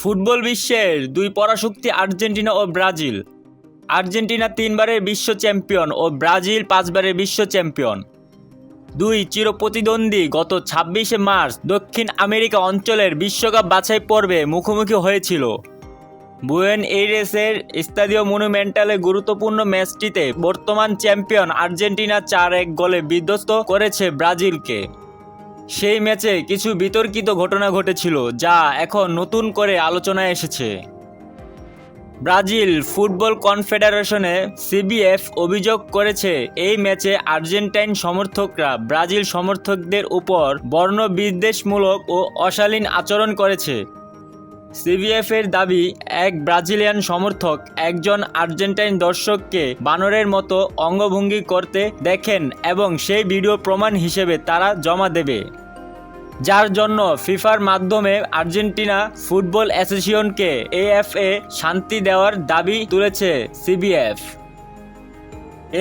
Football বিশ্বের দুই পরাশক্তি আর্জেন্টিনা ও ব্রাজিল। আর্জেন্টিনা তিনবারের বিশ্ব চ্যাম্পিয়ন ও ব্রাজিল পাঁচবারের বিশ্ব চ্যাম্পিয়ন। দুই চিরপ্রতিদ্বন্দ্বী গত ছাব্বিশে মার্চ দক্ষিণ আমেরিকা অঞ্চলের বিশ্বকাপ বাছাই পর্বে মুখোমুখি হয়েছিল। বুয়েন এইরেসের স্তাদীয় মনুমেন্টালে গুরুত্বপূর্ণ ম্যাচটিতে বর্তমান চ্যাম্পিয়ন আর্জেন্টিনা চার এক গোলে বিধ্বস্ত করেছে ব্রাজিলকে। সেই ম্যাচে কিছু বিতর্কিত ঘটনা ঘটেছিল, যা এখন নতুন করে আলোচনায় এসেছে। ব্রাজিল ফুটবল কনফেডারেশনে সিবিএফ অভিযোগ করেছে, এই ম্যাচে আর্জেন্টাইন সমর্থকরা ব্রাজিল সমর্থকদের উপর বর্ণবিদ্বেষমূলক ও অশালীন আচরণ করেছে। সিবিএফ এর দাবি, এক ব্রাজিলিয়ান সমর্থক একজন আর্জেন্টাইন দর্শককে বানরের মতো অঙ্গভঙ্গি করতে দেখেন এবং সেই ভিডিও প্রমাণ হিসেবে তারা জমা দেবে। যার জন্য ফিফার মাধ্যমে আর্জেন্টিনা ফুটবল অ্যাসোসিয়েশনকে এএফএ শান্তি দেওয়ার দাবি তুলেছে সিবিএফ।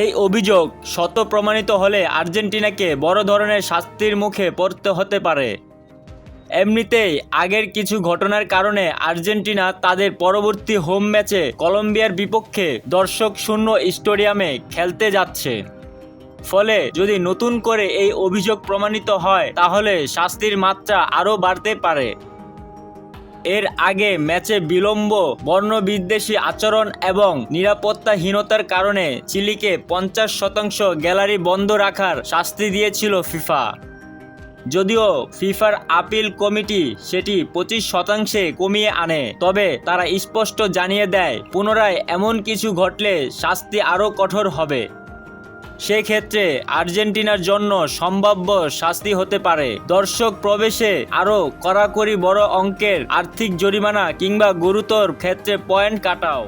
এই অভিযোগ শত প্রমাণিত হলে আর্জেন্টিনাকে বড় ধরনের শাস্তির মুখে পড়তে হতে পারে। এমনিতেই আগের কিছু ঘটনার কারণে আর্জেন্টিনা তাদের পরবর্তী হোম ম্যাচে কলম্বিয়ার বিপক্ষে দর্শক শূন্য স্টেডিয়ামে খেলতে যাচ্ছে। ফলে যদি নতুন করে এই অভিযোগ প্রমাণিত হয়, তাহলে শাস্তির মাত্রা আরও বাড়তে পারে। এর আগে ম্যাচে বিলম্ব, বর্ণবিদ্বেষী আচরণ এবং নিরাপত্তাহীনতার কারণে চিলিকে পঞ্চাশ শতাংশ গ্যালারি বন্ধ রাখার শাস্তি দিয়েছিল ফিফা। যদিও ফিফার আপিল কমিটি সেটি পঁচিশ শতাংশে কমিয়ে আনে, তবে তারা স্পষ্ট জানিয়ে দেয়, পুনরায় এমন কিছু ঘটলে শাস্তি আরও কঠোর হবে। সেক্ষেত্রে আর্জেন্টিনার জন্য সম্ভাব্য শাস্তি হতে পারে। দর্শক প্রবেশে আরও কড়াকড়ি বড় অঙ্কের আর্থিক জরিমানা কিংবা গুরুতর ক্ষেত্রে পয়েন্ট কাটাও।